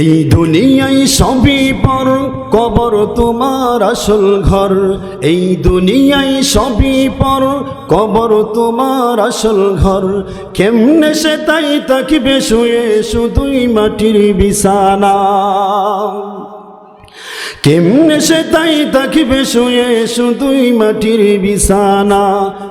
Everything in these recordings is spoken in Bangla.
এই দুনিয়ায় সবই পর কবর তোমার আসল ঘর। এই দুনিয়ায় সবই পর কবর তোমার আসল ঘর। কেমনে সে তাই তাকিবে শুয়ে শুধুই মাটির বিছানা। কেমনে সে তাই তাকিবে শুয়ে শুধুই মাটির বিছানা।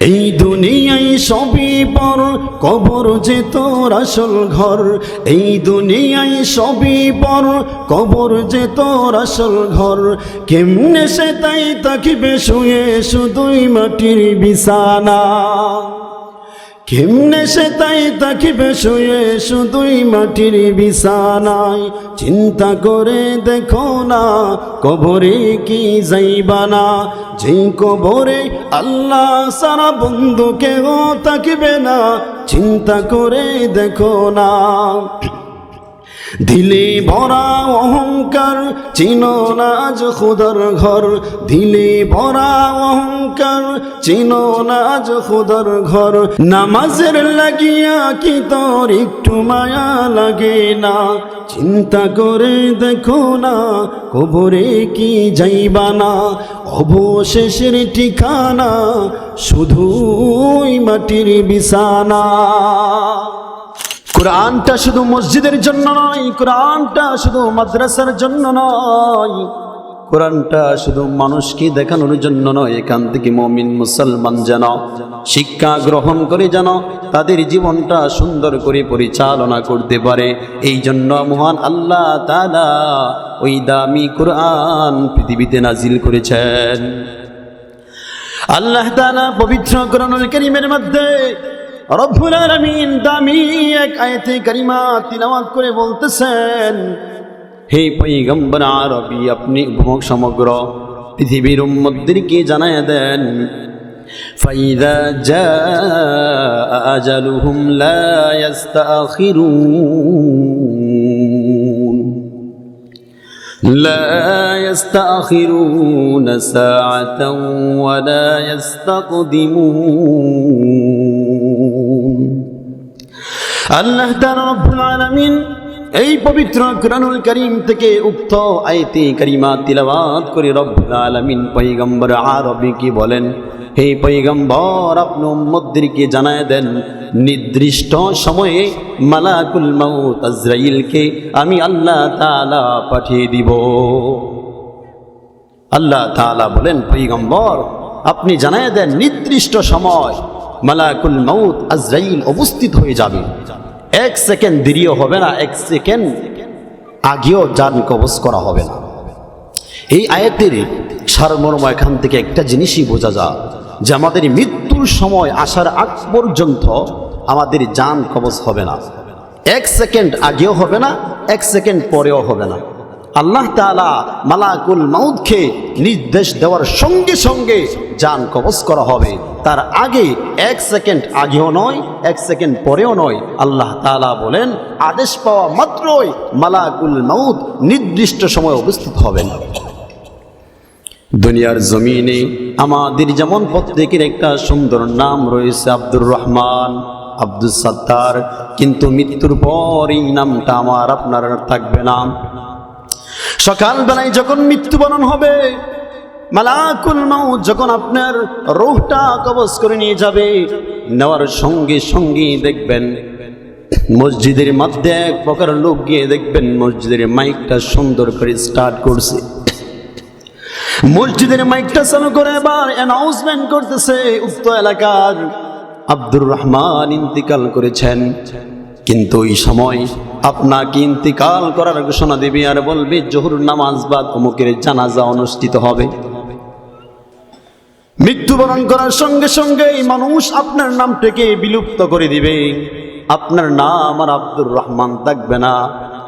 এই দুনিয়ায় সবই পর, কবর যে তোর আসল ঘর। এই দুনিয়ায় সবই পর, কবর যে তোর আসল ঘর। কেমনে সে তাই তাকিবে শুয়ে শুধুই মাটির বিছানা। কেমনে সে তাই তাকিবে শুয়ে শুধুই মাটির বিছানায়? চিন্তা করে দেখো না, কবরে কি যাইবানা যেই কবরে আল্লাহ সারা বন্ধু কেহ তাকিবে না, চিন্তা করে দেখো না। দিলে ভরা অহংকার, চিনো না আজ খুদার ঘর। দিলে ভরা অহংকার, চিনো না আজ খুদার ঘর। নামাজের লাগিয়া কি তোর একটু মায়া লাগে না? চিন্তা করে দেখো না, কবরে কি যাইবা না অবশেষের ঠিকানা শুধুই মাটির বিছানা। কোরআনটা শুধু মসজিদের জন্য নয়, কোরআনটা শুধু মাদ্রাসার জন্য নয়, কোরআনটা শুধু মানুষকে দেখানোর জন্য নয়, এখান থেকে মমিন মুসলমান যেন শিক্ষা গ্রহণ করে যেন তাদের জীবনটা সুন্দর করে পরিচালনা করতে পারে। এই জন্য মহান আল্লাহ তালা ওই দামি কোরআন পৃথিবীতে নাজিল করেছেন। আল্লাহ তাআলা পবিত্র কোরআনুল কারীমের মধ্যে রব্বুল আলামিন দামি এক আয়াতে কারিমা তিলাওয়াত করে বলতেছেন হে পয়গম্বর আরবি আপনি উপমুখ সমগ্র পৃথিবীর উম্মতদেরকে জানায় দেন فإذا جاء أجلهم لا يستأخرون لا يستأخرون ساعة ولا يستقدمون আল্লাহ রব্বুল আলামিন এই পবিত্র কোরআনুল করিম থেকে উক্ত আয়াতে করিমা তিলাওয়াত করে রব্বুল আলামিন পৈগম্বর আরবি কি বলেন, হে পৈগম্বর আপনি উম্মতদেরকে জানায় দেন, নির্দিষ্ট সময়ে মালাকুল মাউত আজরাইলকে আমি আল্লাহ তাআলা পাঠিয়ে দিব। আল্লাহ তাআলা বলেন পৈগম্বর আপনি জানায় দেন নির্দিষ্ট সময় মালাকুল মাউত আজরাইল উপস্থিত হয়ে যাবে। এক সেকেন্ড দেরিও হবে না, এক সেকেন্ড আগেও যান কবজ করা হবে না। এই আয়াতের সারমর্ম এখান থেকে একটা জিনিসই বোঝা যায় যে আমাদের মৃত্যুর সময় আসার আগ পর্যন্ত আমাদের যান কবজ হবে না। এক সেকেন্ড আগেও হবে না, এক সেকেন্ড পরেও হবে না। আল্লাহ তাআলা মালাকুল মাউদকে নির্দেশ দেওয়ার সঙ্গে সঙ্গে যান কবজ করা হবে। তার আগে এক সেকেন্ড আগেও নয়, এক সেকেন্ড পরেও নয়। আল্লাহ তাআলা বলেন, আদেশ পাওয়া মাত্রই মালাকুল মাউদ নির্দিষ্ট সময় উপস্থিত হবেন। দুনিয়ার জমিনে আমাদের যেমন প্রত্যেকের একটা সুন্দর নাম রয়েছে আব্দুর রহমান আব্দুল সাত্তার, কিন্তু মৃত্যুর পর এই নামটা আমার আপনার থাকবে না। সকালবেলায় যখন মৃত্যুবরণ হবে, মালাকুল মাউত যখন আপনার রোহটা কবজ করে নিয়ে যাবে, নেওয়ার সঙ্গে সঙ্গে দেখবেন মসজিদের মধ্যে এক প্রকার লোক গিয়ে দেখবেন মসজিদের মাইকটা সুন্দর করে স্টার্ট করছে। মসজিদের মাইকটা চালু করে এবার অ্যানাউন্সমেন্ট করতেছে উক্ত এলাকার আব্দুর রহমান ইন্তিকাল করেছেন। কিন্তু ওই সময় আপনাকে ইন্তিকাল করার ঘোষণা দেবে আর বলবে, জহুর নামাজ বা অমুকের জানাজা অনুষ্ঠিত হবে। মৃত্যুবরণ করার সঙ্গে সঙ্গে এই মানুষ আপনার নামটাকে বিলুপ্ত করে দিবে। আপনার নাম আর আব্দুর রহমান থাকবে না।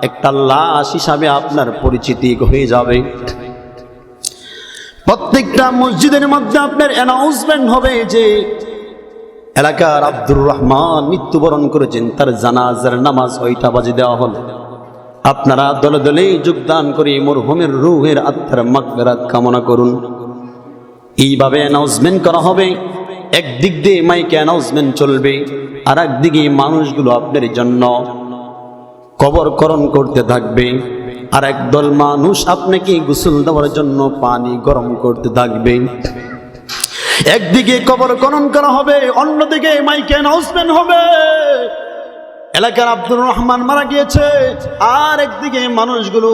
একটা লাশ হিসাবে আপনার পরিচিতি হয়ে যাবে। প্রত্যেকটা মসজিদের মধ্যে আপনার অ্যানাউন্সমেন্ট হবে যে এলাকার আব্দুর রহমান মৃত্যুবরণ করেছেন, তার জানাজার নামাজ ওইটা বাজে দেওয়া হলো? আপনারা দলে দলে যোগদান করে মরহুমের রুহের আত্মার মাকবেরাত কামনা করুন। এইভাবে অ্যানাউন্সমেন্ট করা হবে। একদিক দিয়ে মাইকে অ্যানাউন্সমেন্ট চলবে আর একদিকে মানুষগুলো আপনার জন্য কবরকরণ করতে থাকবে। আর একদল মানুষ আপনাকে গোসল দেওয়ার জন্য পানি গরম করতে থাকবে। একদিকে কবরকরণ করা হবে, অন্যদিকে মাইকে অ্যানাউন্সমেন্ট হবে। এলাকার আব্দুর রহমান মারা গিয়েছে, আর একদিকে মানুষগুলো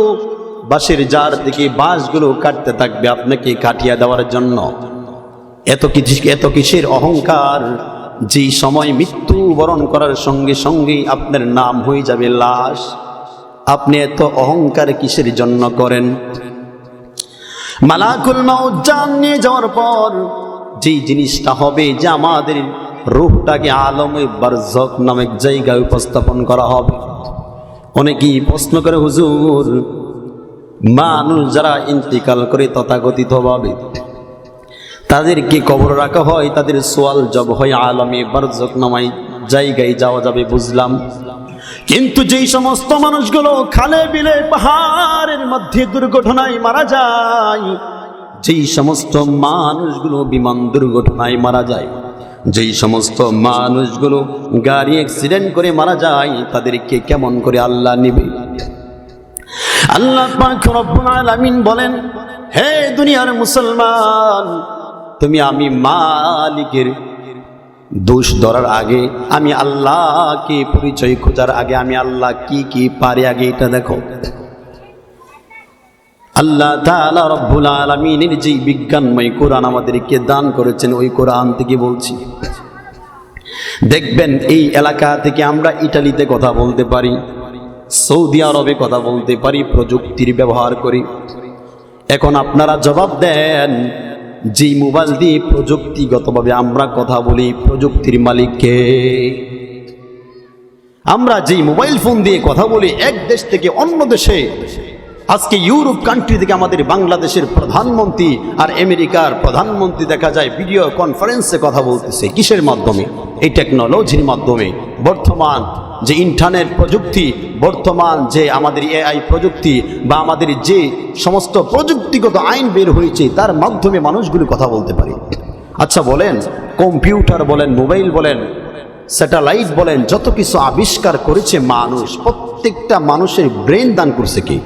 বাঁশের যার দিকে বাঁশগুলো কাটতে থাকবে আপনাকে কাটিয়ে দেওয়ার জন্য। এত কিছু, এত কিসের অহংকার যেই সময় মৃত্যু বরণ করার সঙ্গে সঙ্গেই আপনার নাম হয়ে যাবে লাশ। আপনি এত অহংকার কিসের জন্য করেন? মালাকুল মাউত জান নিয়ে যাওয়ার পর যেই জিনিসটা হবে, যে আমাদের রূপটাকে আলমে বারজক নামক জায়গায় উপস্থাপন করা হবে। অনেকেই প্রশ্ন করে, হুজুর, মানুষ যারা ইন্তিকাল করে তথাকথিতভাবে তাদেরকে কবর রাখা হয়, তাদের সোয়াল জব হয় আলমে বারজক নামাই জায়গায় যাওয়া যাবে বুঝলাম। কিন্তু যেই সমস্ত মানুষগুলো খালে বিলে পাহাড়ের মধ্যে দুর্ঘটনায় মারা যায় যেই সমস্ত মানুষগুলো বিমান দুর্ঘটনায় মারা যায়, যেই সমস্ত মানুষগুলো গাড়ি অ্যাক্সিডেন্ট করে মারা যায়, তাদেরকে কেমন করে আল্লাহ নিবে? আল্লাহ আলামিন বলেন, হে দুনিয়ার মুসলমান, তুমি আমি মালিকের দোষ ধরার আগে আমি আল্লাহকে পরিচয় খোঁজার আগে আমি আল্লাহ কি কি পারে আগে এটা দেখো। আল্লাহ তাআলা রব্বুল আলামিনের যেই বিজ্ঞানময় কোরআন আমাদেরকে দান করেছেন, ওই কোরআন থেকে বলছি। দেখবেন এই এলাকা থেকে আমরা ইটালিতে কথা বলতে পারি, সৌদি আরবে কথা বলতে পারি, প্রযুক্তির ব্যবহার করি। এখন আপনারা জবাব দেন যে মোবাইল দিয়ে প্রযুক্তিগতভাবে আমরা কথা বলি, প্রযুক্তির মালিককে আমরা যেই মোবাইল ফোন দিয়ে কথা বলি, এক দেশ থেকে অন্য দেশে। আজকে ইউরোপ কান্ট্রি থেকে আমাদের বাংলাদেশের প্রধানমন্ত্রী আর আমেরিকার প্রধানমন্ত্রী দেখা যায় ভিডিও কনফারেন্সে কথা বলতেছে। কিসের মাধ্যমে? এই টেকনোলজির মাধ্যমে। বর্তমান যে ইন্টারনেট প্রযুক্তি, বর্তমান যে আমাদের এআই প্রযুক্তি বা আমাদের যে সমস্ত প্রযুক্তিগত আইন বের হয়েছে, তার মাধ্যমে মানুষগুলি কথা বলতে পারে। আচ্ছা বলেন কম্পিউটার বলেন মোবাইল বলেন স্যাটেলাইট বলেন, যত কিছু আবিষ্কার করেছে মানুষ, প্রত্যেকটা মানুষের ব্রেন দান করছে কি?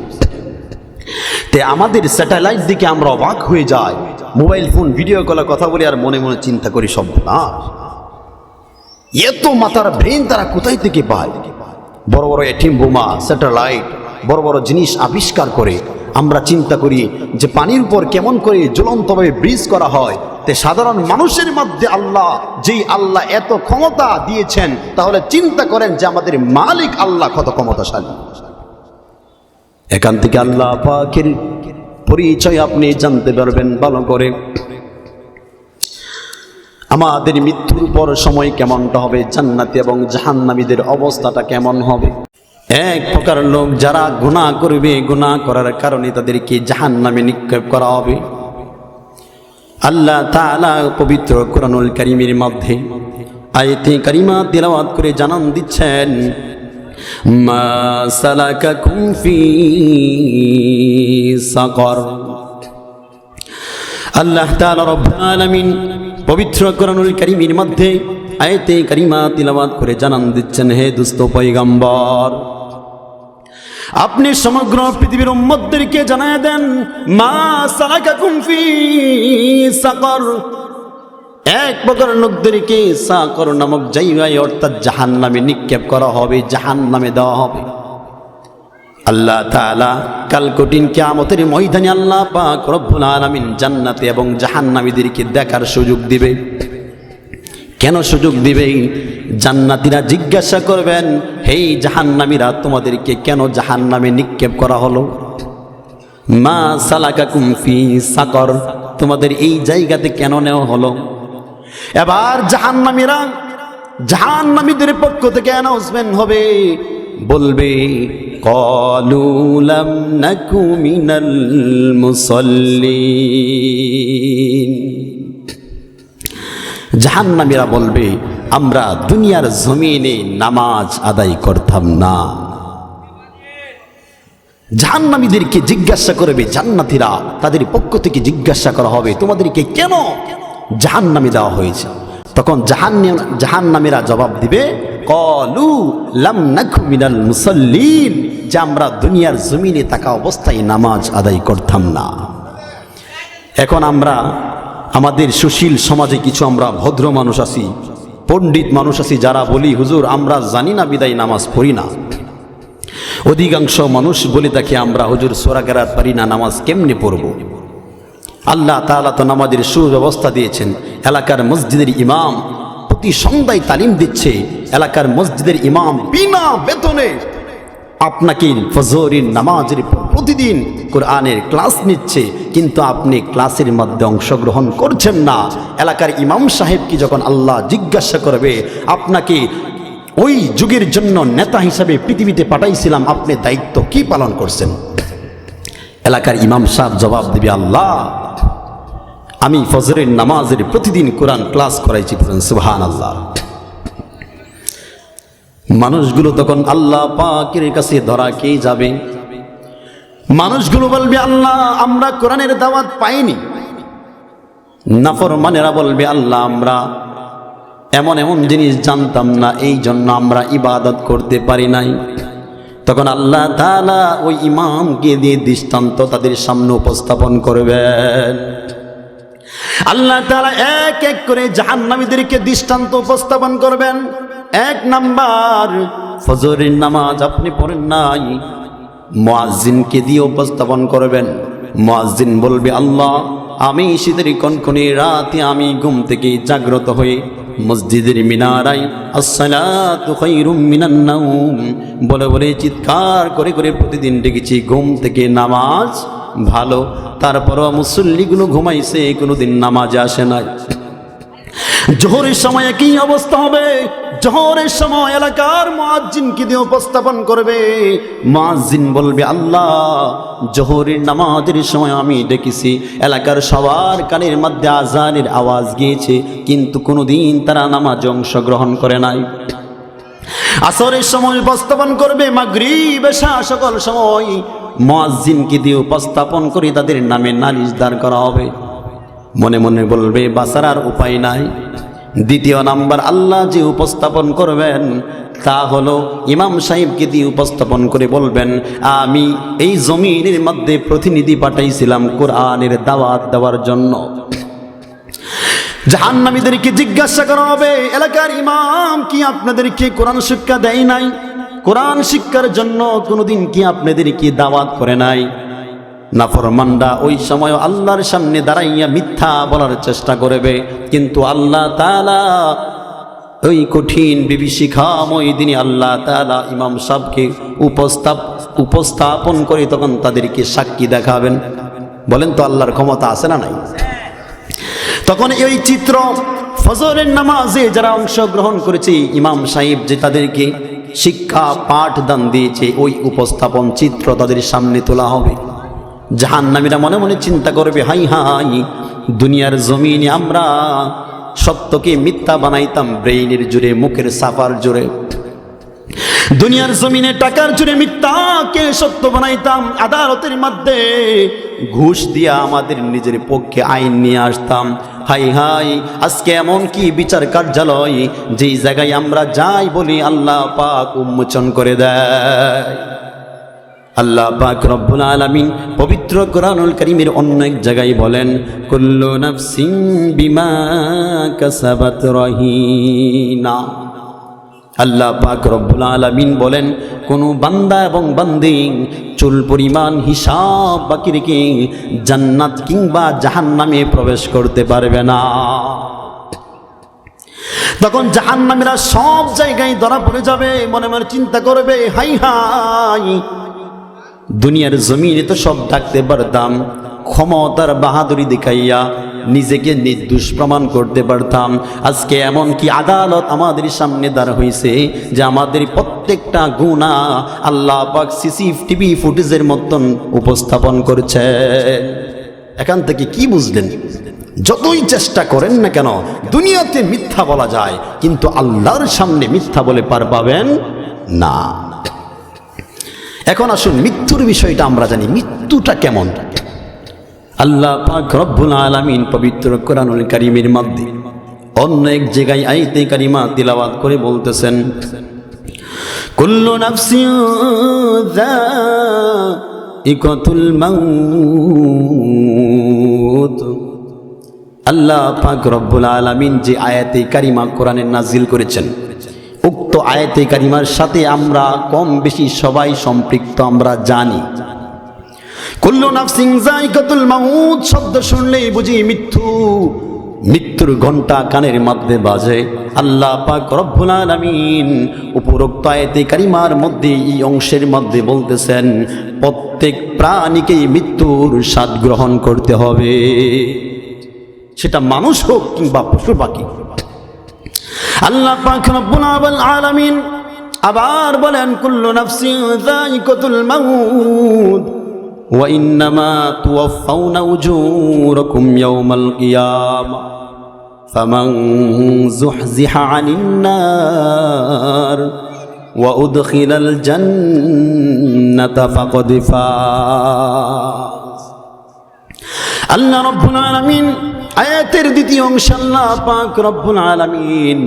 তে আমাদের স্যাটেলাইট দিকে আমরা অবাক হয়ে যাই। মোবাইল ফোন ভিডিও কলে কথা বলি আর মনে মনে চিন্তা করি সব না এত মাথার ব্রেন তারা কোথায় থেকে পায়? বড় বড় এটিম বোমা স্যাটেলাইট বড় বড় জিনিস আবিষ্কার করে আমরা চিন্তা করি যে পানির উপর কেমন করে জ্বলন্তভাবে ব্রিজ করা হয়। তে সাধারণ মানুষের মধ্যে আল্লাহ, যেই আল্লাহ এত ক্ষমতা দিয়েছেন, তাহলে চিন্তা করেন যে আমাদের মালিক আল্লাহ কত ক্ষমতাশালী। এখান থেকে আল্লাহ পাকের পরিচয় আপনি জানতে পারবেন ভালো করে। আমাদের মৃত্যুর পর সময় কেমনটা হবে, জান্নাতি এবং জাহান্নামীদের অবস্থাটা কেমন হবে? এক প্রকার লোক যারা গুণা করবে গুণা করার কারণে তাদেরকে জাহান্নামে নিক্ষেপ করা হবে। আল্লাহ তাআলা পবিত্র কোরআনুল করিমের মধ্যে আয়াতে কারিমা তিলাওয়াত করে জানান দিচ্ছেন মা সালাকাকুম ফি সাকর। আল্লাহ তাআলা পবিত্র কোরআনুল কারীমের মধ্যে আয়াতে কারিমা তিলাওয়াত করে জানান দিচ্ছেন, হে দুস্থ পয়গম্বর। আপনি সমগ্র পৃথিবীর উম্মতদেরকে জানায় দেন, মা সালাকাকুম ফি সাকর। এক প্রকার লোকদেরকে সাকর নামক জায়গায় অর্থাৎ জাহান্নামে নিক্ষেপ করা হবে, জাহান্নামে দেওয়া হবে। আল্লাহ তাআলা কাল কঠিন কিয়ামতের ময়দানে আল্লাহ পাক রব্বুল আলামিন জান্নাতে এবং জাহান্নামীদেরকে দেখার সুযোগ দিবে। কেন সুযোগ দিবে? জান্নাতীরা জিজ্ঞাসা করবেন, হেই জাহান্নামীরা, তোমাদেরকে কেন জাহান্নামে নিক্ষেপ করা হলো? মা সালাকাকুম ফি সাকর, তোমাদের এই জায়গাতে কেন নেওয়া হলো? এবার জাহান্নামীরা জাহান্নামীদের পক্ষ থেকে অ্যানাউন্সমেন্ট হবে। বলবে কলুলাম নাকু মিনাল মুসল্লিন। জাহান্নামীরা বলবে, আমরা দুনিয়ার জমিনে নামাজ আদায় করতাম না। জাহান্নামীদেরকে জিজ্ঞাসা করবে, জান্নাতীরা তাদের পক্ষ থেকে জিজ্ঞাসা করা হবে। তোমাদেরকে কেন জাহান্নামে দেওয়া হয়েছে। তখন জাহান্ন জাহান্নামীরা জবাব দিবে, কলু লাম মিনাল মুসাল্লিন যে আমরা দুনিয়ার জমিনে থাকা অবস্থায় নামাজ আদায় করতাম না। এখন আমরা, আমাদের সুশীল সমাজে কিছু আমরা ভদ্র মানুষ আছি, পণ্ডিত মানুষ আছি, যারা বলি, হুজুর, আমরা জানি না বিদায় নামাজ পড়ি না। অধিকাংশ মানুষ বলে থাকে, আমরা হুজুর সোরাকেরাত পারি না, নামাজ কেমনে পড়ব? আল্লাহ তাআলা তো নামাজের সুব্যবস্থা দিয়েছেন। এলাকার মসজিদের ইমাম প্রতি সন্ধ্যায় তালিম দিচ্ছে। এলাকার মসজিদের ইমাম বিনা বেতনে আপনাকে ফজরের নামাজের প্রতিদিন কোরআনের ক্লাস নিচ্ছে। কিন্তু আপনি ক্লাসের মধ্যে অংশগ্রহণ করছেন না। এলাকার ইমাম সাহেবকে যখন আল্লাহ জিজ্ঞাসা করবে, আপনাকে ওই যুগের জন্য নেতা হিসাবে পৃথিবীতে পাঠাইছিলাম, আপনি দায়িত্ব কি পালন করছেন? এলাকার ইমাম সাহেব জবাব দিবে, আল্লাহ আমি ফজরের নামাজের প্রতিদিন কোরআন ক্লাস করাইছি সুহান আল্লাহ মানুষগুলো তখন আল্লাহ পাকের কাছে ধরা কে যাবে? মানুষগুলো বলবে, আল্লাহ, আমরা কোরআনের দাওয়াত পাইনি। নাফরমানেরা বলবে, আল্লাহ, আমরা এমন এমন জিনিস জানতাম না, এই জন্য আমরা ইবাদত করতে পারি নাই। তখন আল্লাহ তালা ওই ইমামকে দিয়ে দৃষ্টান্ত তাদের সামনে উপস্থাপন করবেন। আল্লাহ তারা এক এক করে জাহান্নামীদেরকে দৃষ্টান্ত উপস্থাপন করবেন। এক নাম্বার, ফজরের নামাজ আপনি পড়েন নাই, মুয়াজ্জিনকে দিয়ে উপস্থাপন করবেন। মুয়াজ্জিন বলবে, আল্লাহ, আমি শীতের কনকনে রাতে আমি ঘুম থেকে জাগ্রত হয়ে মসজিদের মিনারাই মিনান বলে বলে চিৎকার করে করে প্রতিদিন ডেকেছি। ঘুম থেকে নামাজ ভালো, তারপরও মুসল্লিগুলো ঘুমাইছে, কোনোদিন নামাজে আসে নাই। জোহরের সময় কি অবস্থা হবে? জোহরের সময় এলাকার মুয়াজ্জিনকে দিয়ে উপস্থাপন করবে? মুয়াজ্জিন বলবে, আল্লাহ, জোহরের নামাজের সময় আমি ডেকেছি, এলাকার সবার কানের মধ্যে আজানের আওয়াজ গিয়েছে, কিন্তু কোনোদিন তারা নামাজ অংশগ্রহণ করে নাই। আসরের সময় উপস্থাপন করবে, মাগরিব, এশা, সকল সময়। মুয়াজ্জিনকে দিয়ে উপস্থাপন করে, তাদের নামে নালিশ দাঁড় করা হবে। মনে মনে বলবে, বাঁচার উপায় নাই। দ্বিতীয় নাম্বার, আল্লাহ যে উপস্থাপন করবেন, তা হলো ইমাম সাহেবকে দিয়ে উপস্থাপন করে বলবেন, আমি এই জমিনের মধ্যে প্রতিনিধি পাঠাইছিলাম কোরআনের দাওয়াত দেওয়ার জন্য। জাহান্নামীদেরকে জিজ্ঞাসা করা হবে, এলাকার ইমাম কি আপনাদেরকে কোরআন শিক্ষা দেয় নাই? কোরআন শিক্ষার জন্য কোনোদিন কি আপনাদের কি দাওয়াত করে নাই? নাফরমান্ডা ওই সময় আল্লাহর সামনে দাঁড়াইয়া মিথ্যা বলার চেষ্টা করবে। কিন্তু আল্লাহ তাআলা ওই কঠিন বিভীষিকাময় দিনে আল্লাহ তাআলা ইমাম সাহকে উপস্থাপ, উপস্থাপন করে তখন তাদেরকে সাক্ষী দেখাবেন। বলেন তো আল্লাহর ক্ষমতা আছে না নাই? তখন এই চিত্র ফজরের নামাজে যারা অংশগ্রহণ করেছে ইমাম সাহেব যে তাদেরকে শিক্ষা পাঠ দান দিয়েছে, ওই উপস্থাপন চিত্র তাদের সামনে তোলা হবে। জাহান্নামীরা মনে মনে চিন্তা করবে হাই হাই, দুনিয়ার জমিনে আমরা সত্যকে মিথ্যা বানাইতাম, ব্রেইনের জুড়ে, মুখের সাফার জুড়ে। দুনিয়ার জমিনে টাকার জুড়ে মিথ্যাকে সত্য বানাইতাম? আদালতের মধ্যে ঘুষ দিয়া আমাদের নিজের পক্ষে আইন নিয়ে আসতাম। হাই হাই, আজকে এমন কি বিচার কার্যালয়? যেই জায়গায় আমরা যাই বলি আল্লাহ পাক উন্মোচন করে দেয়। আল্লাহ পাক রব্বুল আলামিন পবিত্র কোরআনুল কারীমের অন্য এক জায়গায় বলেন, কুল্লু নাফসিন বিমা কাসাবাত রহিনা। আল্লাহ পাক রব্বুল আলামিন বলেন, কোন বান্দা এবং বান্দি চুল পরিমাণ, হিসাব বাকি রেখে জান্নাত কিংবা জাহান্নামে প্রবেশ করতে পারবে না। তখন জাহান্নামীরা সব জায়গায় ধরা পড়ে যাবে, মনে মনে চিন্তা করবে, হাই হাই। দুনিয়ার জমিনে তো সব ডাকতে পারতাম, ক্ষমতার বাহাদুরি দেখাইয়া নিজেকে নির্দোষ প্রমাণ করতে পারতাম। আজকে এমন কি আদালত আমাদের সামনে দাঁড় হয়েছে যে আমাদের প্রত্যেকটা গুণা আল্লাহ পাক সিসি টিভি ফুটেজের মতন উপস্থাপন করছে। এখান থেকে কি বুঝলেন? যতই চেষ্টা করেন না কেন, দুনিয়াতে মিথ্যা বলা যায়, কিন্তু আল্লাহর সামনে মিথ্যা বলে পার পাবেন না। এখন আসুন, মৃত্যুর বিষয়টা আমরা জানি, মৃত্যুটা কেমন? আল্লাহ পাক রব্বুল আলামিন পবিত্র কোরআনুল কারীমের মধ্যে অন্য এক জায়গায় আইতে কারিমা তিলাওয়াত করে বলতেছেন, কুল্লু নাফসিন যায়িকাতুল মাউত। আল্লাহ পাক রব্বুল আলামিন যে আয়াতে কারিমা কোরআনের নাজিল করেছেন, উক্ত আয়াতে কারিমার সাথে আমরা কম বেশি সবাই সম্পৃক্ত, আমরা জানি। কুল্লু নাফসিং জায়গাতুল মাউত, শব্দ শুনলেই বুঝি মৃত্যু। মৃত্যুর ঘণ্টা কানের মধ্যে বাজে। আল্লাহ পাক রব্বুল আলামিন উপরোক্ত আয়াতে কারিমার মধ্যে এই অংশের মধ্যে বলতেছেন, প্রত্যেক প্রাণীকেই মৃত্যুর স্বাদ গ্রহণ করতে হবে। সেটা মানুষ হোক কিংবা পশু পাখি। আল্লাহ পাক রব্বুল আলামিন আবার বলেন, কুল্লু নাফসিন যায়িকাতুল মাউত। وإنما توفون أجوركم يوم القيامة فمن زحزح عن النار وأدخل الجنة فقد فاز আল্লাহ রব্বুল আলামিন আয়াতের দ্বিতীয় অংশ আল্লাহ পাক রব্বুল আলামিন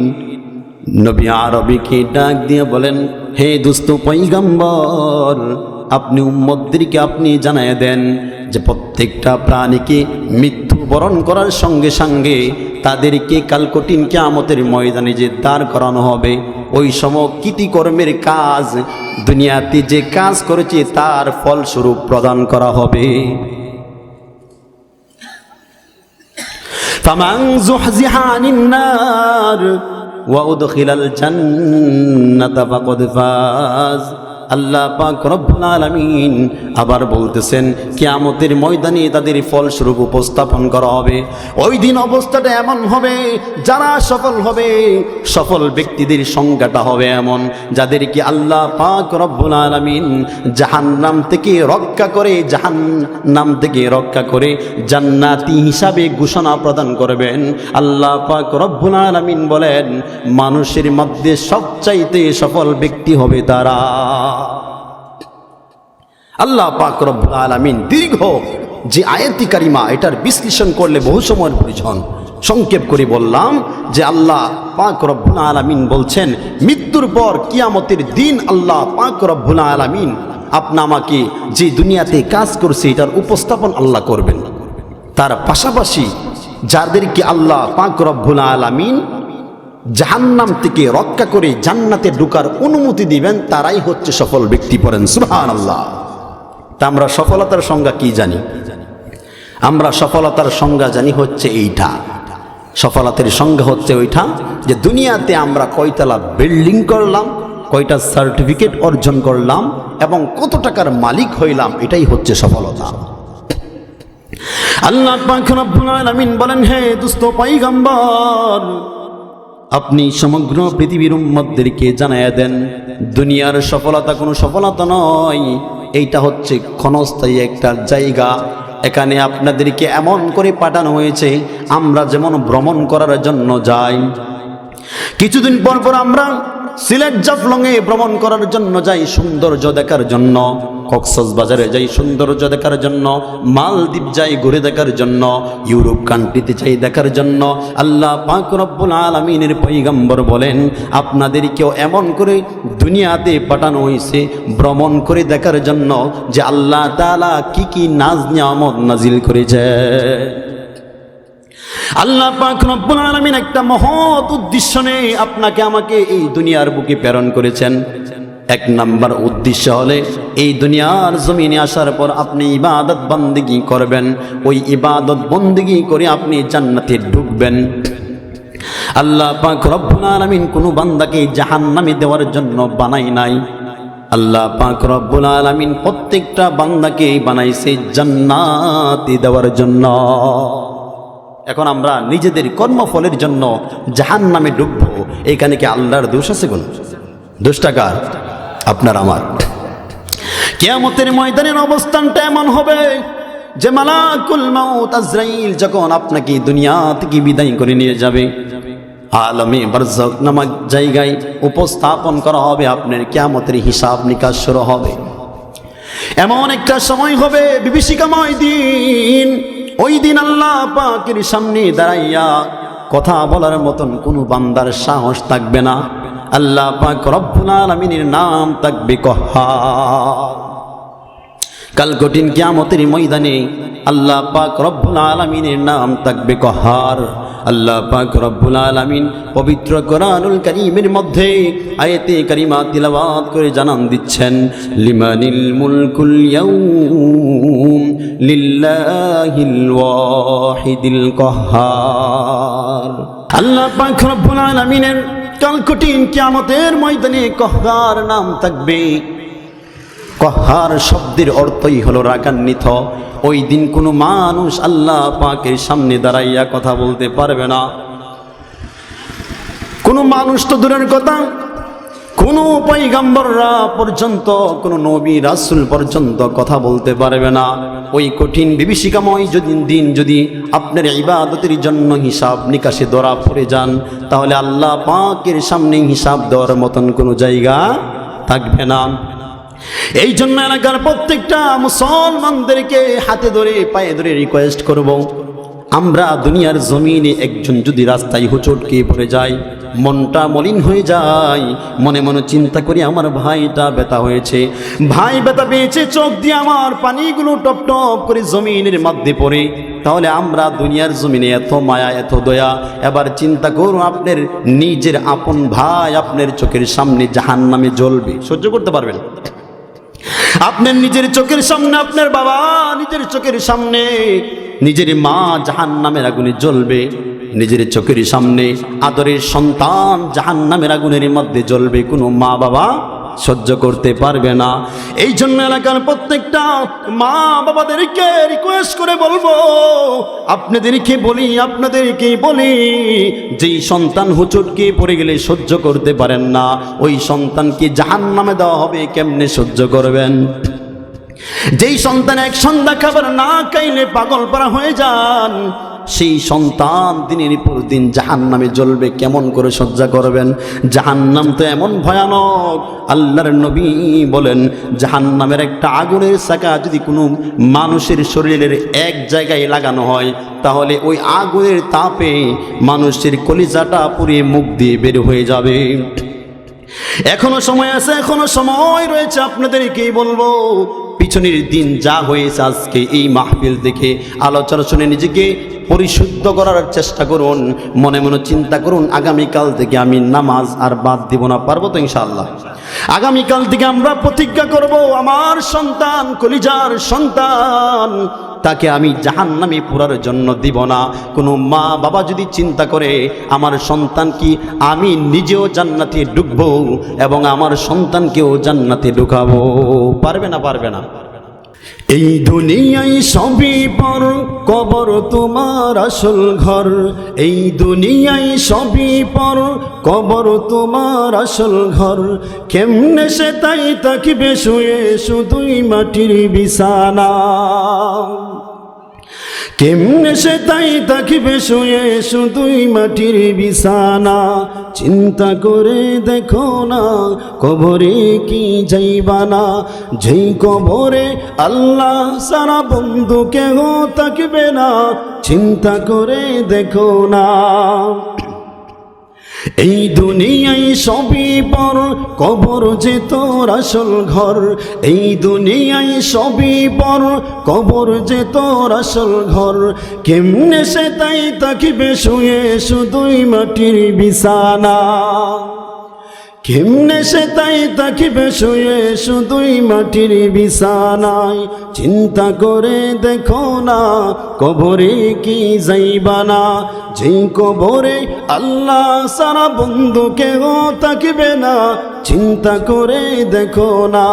নবী আরবিকে ডাক দিয়ে বলেন হে দুস্থ পৈগম্বর আপনি উম্মদদেরকে আপনি জানায় দেন যে প্রত্যেকটা প্রাণীকে মৃত্যুবরণ করার সঙ্গে সঙ্গে তাদেরকে কাল কঠিন কেয়ামতের ময়দানে যে দাঁড় করানো হবে ওই সময় কৃতিকর্মের কাজ দুনিয়াতে যে কাজ করেছে তার ফলস্বরূপ প্রদান করা হবে فمن زحزح عن النار وأدخل الجنة فقد فاز আল্লাহ পাক রব্বুল আলামিন আবার বলতেছেন, কিয়ামতের ময়দানে তাদের ফলস্বরূপ উপস্থাপন করা হবে। ওই দিন অবস্থাটা এমন হবে, যারা সফল হবে, সফল ব্যক্তিদের সংজ্ঞাটা হবে এমন, যাদেরকে আল্লাহ পাক রব্বুল আলামিন জাহান্নাম থেকে রক্ষা করে, জাহান্নাম থেকে রক্ষা করে জান্নাতি হিসাবে ঘোষণা প্রদান করবেন। আল্লাহ পাক রব্বুল আলামিন বলেন, মানুষের মধ্যে সবচাইতে সফল ব্যক্তি হবে তারা। আল্লাহ পাক রব্বুল আলামিন দীর্ঘ যে আয়াতি কারিমা এটার বিশ্লেষণ করলে বহু সময়ের প্রয়োজন। সংক্ষেপ করে বললাম যে আল্লাহ পাক রব্বুল আলামিন বলছেন, মৃত্যুর পর কিয়ামতের দিন আল্লাহ পাক রব্বুল আলামিন আপনা আমাকে যে দুনিয়াতে কাজ করছে এটার উপস্থাপন আল্লাহ করবেন। তার পাশাপাশি যাদেরকে আল্লাহ পাক রব্বুল আলামিন জাহান্নাম থেকে রক্ষা করে জান্নাতে ঢুকার অনুমতি দিবেন, তারাই হচ্ছে সফল ব্যক্তি পড়েন। সুহান আল্লাহ তা আমরা সফলতার সংজ্ঞা কি জানি? আমরা সফলতার সংজ্ঞা জানি হচ্ছে এইটা। সফলতার সংজ্ঞা হচ্ছে ওইটা যে দুনিয়াতে আমরা কয়তলা বিল্ডিং করলাম, কয়টা সার্টিফিকেট অর্জন করলাম এবং কত টাকার মালিক হইলাম, এটাই হচ্ছে সফলতা। আল্লাহ আলামিন বলেন, হে দুস্থ পয়গম্বর আপনি সমগ্র পৃথিবীর উম্মতদেরকে জানাইয়া দেন, দুনিয়ার সফলতা কোনো সফলতা নয়। এইটা হচ্ছে ক্ষণস্থায়ী একটা জায়গা। এখানে আপনাদেরকে এমন করে পাঠানো হয়েছে, আমরা যেমন ভ্রমণ করার জন্য যাই। কিছুদিন পর পর আমরা সিলেট জাফলংয়ে ভ্রমণ করার জন্য যাই সৌন্দর্য দেখার জন্য বাজারে যাই সৌন্দর্য দেখার জন্য, মালদ্বীপ যাই ঘুরে দেখার জন্য, ইউরোপ কান্ট্রিতে যাই দেখার জন্য, আল্লাহ পাক রব্বুল আলমিনের পৈগম্বর বলেন, আপনাদেরকেও এমন করে দুনিয়াতে পাঠানো হয়েছে, ভ্রমণ করে দেখার জন্য যে আল্লাহ তালা কি কি নাজ নিয়ামত নাজিল করেছে। আল্লাহ পাক রব্বুল আলামিন একটা মহৎ উদ্দেশ্য নেই আপনাকে আমাকে এই দুনিয়ার বুকে প্রেরণ করেছেন। এক নাম্বার উদ্দেশ্য হলে এই দুনিয়ার জমিনে আসার পর আপনি ইবাদত বন্দিগি করবেন। ওই ইবাদত বন্দিগি করে আপনি জান্নাতে ঢুকবেন। আল্লাহ পাক রব্বুল আলামিন কোনো বান্দাকে জাহান্নামে দেওয়ার জন্য বানাই নাই। আল্লাহ পাক রব্বুল আলামিন প্রত্যেকটা বান্দাকে বানাইছে জান্নাতে দেওয়ার জন্য। এখন আমরা নিজেদের কর্মফলের জন্য জাহান নামে ডুববো। এখানে কি আল্লাহর দোষ আছে কোন? দোষটাকার আপনার, আমার। কেয়ামতের ময়দানের অবস্থানটা এমন হবে যে মালাকুল মাউত আজরাইল যখন আপনাকে দুনিয়া থেকে বিদায় করে নিয়ে যাবে। আলমে বারজাক নামক জায়গায় উপস্থাপন করা হবে, আপনার কেয়ামতের হিসাব নিকাশ শুরু হবে। এমন একটা সময় হবে, বিভীষিকাময় দিন। ওই দিন আল্লাহ পাকের সামনে দাঁড়াইয়া কথা বলার মতন কোনো বান্দার সাহস থাকবে না। আল্লাহ পাক রব্বুল আলামিনের নাম থাকবে কহার। কাল কঠিন কিয়ামতের ময়দানে আল্লাহ পাক রব্বুল আলামিনের নাম থাকবে কহার। আল্লাহ পাক রব্বুল আলামিন পবিত্র কোরআনুল কারীমের মধ্যে আয়াতে কারিমা তিলাওয়াত করে জানান দিচ্ছেন, লিমানিল মুলকুল ইয়াউম লিল্লাহিল ওয়াহিদিল কহার আল্লাহ পাক রব্বুল আলামিনের কাল কঠিন কিয়ামতের ময়দানে কহার নাম থাকবে। কহার শব্দের অর্থই হলো রাগান্বিত। ওই দিন কোনো মানুষ আল্লাহ পাকের সামনে দাঁড়াইয়া কথা বলতে পারবে না। কোনো মানুষ তো দূরের কথা। কোনো পৈগম্বররা পর্যন্ত, কোনো নবী রাসুল পর্যন্ত কথা বলতে পারবে না। ওই কঠিন বিভীষিকাময় যদি দিন যদি আপনার ইবাদতের জন্য হিসাব নিকাশে ধরা পড়ে যান, তাহলে আল্লাহ পাকের সামনে হিসাব দেওয়ার মতন কোনো জায়গা থাকবে না। এই জন্য এলাকার প্রত্যেকটা মুসলমানদেরকে হাতে ধরে, পায়ে ধরে রিকোয়েস্ট করব। আমরা দুনিয়ার জমিনে একজন যদি রাস্তায় হুচটকে পড়ে যায়, মনটা মলিন হয়ে যায়, মনে মনে চিন্তা করি আমার ভাইটা ব্যথা হয়েছে। ভাই ব্যথা পেয়েছে, চোখ দিয়ে আমার পানিগুলো টপ টপ করে জমিনের মধ্যে পড়ে। তাহলে আমরা দুনিয়ার জমিনে এত মায়া, এত দয়া, এবার চিন্তা করুন আপনার নিজের আপন ভাই আপনার চোখের সামনে জাহান নামে জ্বলবে। সহ্য করতে পারবেন? আপনার নিজের চোখের সামনে, আপনার বাবা নিজের চোখের সামনে, নিজের মা জাহান নামের আগুনে জ্বলবে, নিজের চোখের সামনে আদরের সন্তান জাহান নামের আগুনের মধ্যে জ্বলবে, কোনো মা বাবা সহ্য করতে পারবে না। এই জন্য এলাকার প্রত্যেকটা মা বাবাদেরকে রিকোয়েস্ট করে বলব, আপনাদেরকে বলি আপনাদেরকে বলি, যেই সন্তান হুচটকে পড়ে গেলে সহ্য করতে পারেন না, ওই সন্তানকে জাহান নামে দেওয়া হবে, কেমনে সহ্য করবেন? যেই সন্তান এক সন্ধ্যা খাবার না খাইলে পাগল পারা হয়ে যান সেই সন্তান দিনের পর দিন জাহান নামে জ্বলবে, কেমন করে সজ্জা করবেন? জাহান্নাম তো এমন ভয়ানক, আল্লাহর নবী বলেন, জাহান্নামের একটা আগুনের চাকা যদি কোনো মানুষের শরীরের এক জায়গায় লাগানো হয়, তাহলে ওই আগুনের তাপে মানুষের কলিজাটা পুড়িয়ে মুখ দিয়ে বের হয়ে যাবে। এখনও সময় আছে, এখনও সময় রয়েছে আপনাদেরকেই বলব পিছনের দিন যা হয়েছে আজকে এই মাহফিল দেখে আলোচনা শুনে নিজেকে পরিশুদ্ধ করার চেষ্টা করুন, মনে মনে চিন্তা করুন, আগামীকাল থেকে আমি নামাজ আর বাদ দিব না, পারব তো ইনশাল্লাহ আগামীকাল থেকে আমরা প্রতিজ্ঞা করব, আমার সন্তান, কলিজার সন্তান তাকে আমি জাহান্নামে পুরার জন্য দিব না। কোনো মা বাবা যদি চিন্তা করে, আমার সন্তান কি আমি নিজেও জান্নাতে ঢুকবো এবং আমার সন্তানকেও জান্নাতে ঢুকাবো? পারবে না পারবে না। এই দুনিয়ায় সবই পর কবর তোমার আসল ঘর। এই দুনিয়ায় সবই পর কবর তোমার আসল ঘর। কেমনে সে তাই তাকিবে শুয়ে শুধুই মাটির বিছানা? কেমনে সে তাই থাকিবে শুয়ে শুধুই মাটির বিছানা। চিন্তা করে দেখো না, কবরে কি যাইবানা। যেই কবরে আল্লাহ সারা বন্ধু কেহ থাকবে না, চিন্তা করে দেখো না। এই দুনিয়ায় সবই পর, কবর যে তোর আসল ঘর। এই দুনিয়ায় সবই পর, কবর যে তোর আসল ঘর। কেমনে সে তাই তাকিবে শুয়ে শুধুই মাটির বিছানা। কেমনে সে তাই তাকিবে শুয়ে শুধুই মাটির বিছানায়? চিন্তা করে দেখো না, কবরে কি যাইবা না? যেই কবরে আল্লাহ সারা বন্ধু কেউ তাকিবে না, চিন্তা করে দেখো না।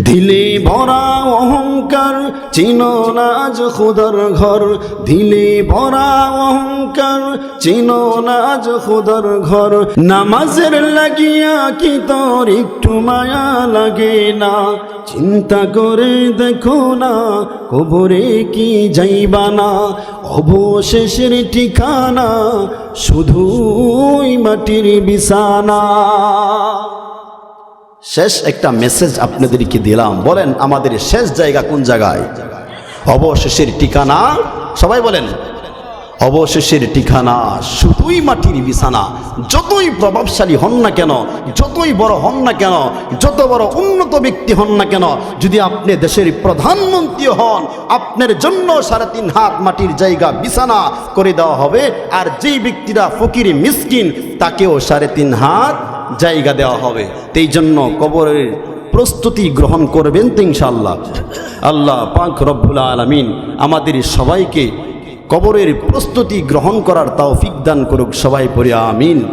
দিলে ভরা অহংকার চিনো নাজ খুদর ঘর। দিলে ভরা অহংকার চিনো নাজ খুদর ঘর। নামাজের লাগিয়া কি তোর একটু মায়া লাগে না? চিন্তা করে দেখো না, কবরে কি যাইবা না? অবশেষের ঠিকানা শুধুই মাটির বিছানা। শেষ একটা মেসেজ আপনাদেরকে দিলাম। বলেন, আমাদের শেষ জায়গা কোন জায়গায়? অবশেষের ঠিকানা? সবাই বলেন অবশেষের ঠিকানা শুধুই মাটির বিছানা। যতই প্রভাবশালী হন না কেন, যতই বড় হন না কেন, যত বড় উন্নত ব্যক্তি হন না কেন, যদি আপনি দেশের প্রধানমন্ত্রী হন, আপনার জন্য সাড়ে তিন হাত মাটির জায়গা, বিছানা করে দেওয়া হবে। আর যেই ব্যক্তিরা ফকির, মিসকিন, তাকেও সাড়ে তিন হাত জায়গা দেওয়া হবে। এই জন্য কবরের প্রস্তুতি গ্রহণ করবেন তো ইনশাআল্লাহ। আল্লাহ পাক রব্বুল আলমিন আমাদের সবাইকে কবরের প্রস্তুতি গ্রহণ করার তাও দান করুক সবাই পড়ে আমিন।